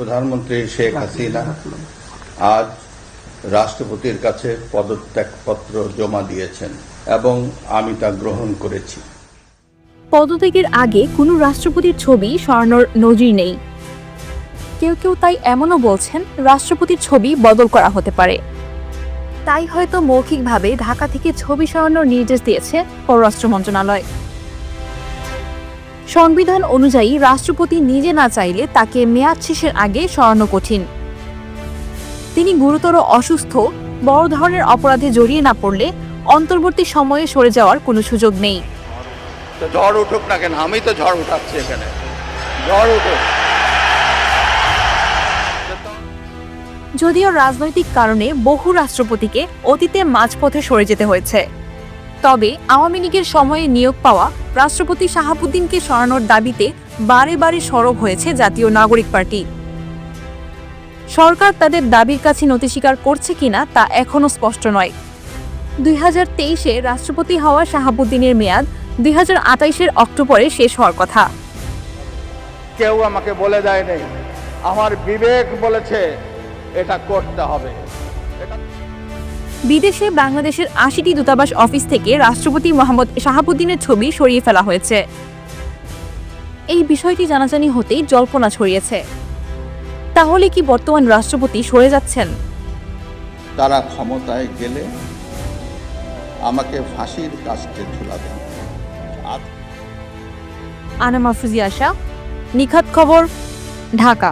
প্রধানমন্ত্রী শেখ হাসিনা আজ রাষ্ট্রপতির কাছে পদত্যাগপত্র জমা দিয়েছেন এবং আমি তা গ্রহণ করেছি। পদত্যাগের আগে কোনো রাষ্ট্রপতির ছবি সরানোর নজির নেই। কেউ কেউ তাই এমনও বলছেন রাষ্ট্রপতির ছবি বদল করা হতে পারে। তাই হয়তো মৌখিকভাবে ঢাকা থেকে ছবি সরানোর নির্দেশ দিয়েছে পররাষ্ট্র মন্ত্রণালয়। সংবিধান অনুযায়ী রাষ্ট্রপতি নিজে না চাইলে তাকে মেয়াদ শেষের আগে সরানো কঠিন। তিনি গুরুতর অসুস্থ বড় ধরনের অপরাধে জড়িয়ে না পড়লে অন্তর্বর্তী সময়ে সরে যাওয়ার কোনো সুযোগ নেই। ঝড় উঠুক না কেন? আমি তো ঝড় উঠাচ্ছি এখানে। ঝড় উঠুক। যদিও রাজনৈতিক কারণে বহু রাষ্ট্রপতিকে অতীতে মাঝপথে সরে যেতে হয়েছে। তবে আওয়ামী লীগের সময়ে নিয়োগ পাওয়া রাষ্ট্রপতি শাহাবুদ্দিনকে সরানোর দাবিতে বারে বারে সরব হয়েছে জাতীয় নাগরিক পার্টি। সরকার তাদের দাবির কাছে নথি স্বীকার করছে কিনা তা এখনও স্পষ্ট নয়। দুই হাজার তেইশে রাষ্ট্রপতি হওয়া শাহাবুদ্দিনের মেয়াদ দুই হাজার আটাইশের অক্টোবরে শেষ হওয়ার কথা। কেউ আমাকে বলে দেয় নেই আমার বিবেক বলেছে এটা করতে হবে। বিদেশে বাংলাদেশের আশিটি দূতাবাস অফিস থেকে রাষ্ট্রপতি মোহাম্মদ শাহাবুদ্দিনের ছবি সরিয়ে ফেলা হয়েছে। এই বিষয়টি জানাজানি হতেই জল্পনা ছড়িয়েছে। তাহলে কি বর্তমান রাষ্ট্রপতি সরে যাচ্ছেন? তারা ক্ষমতায় গেলে আমাকে ফাঁসির কাস্টে ঝুলাবেন আনা মাহফুজি আশা নিখাত খবর ঢাকা।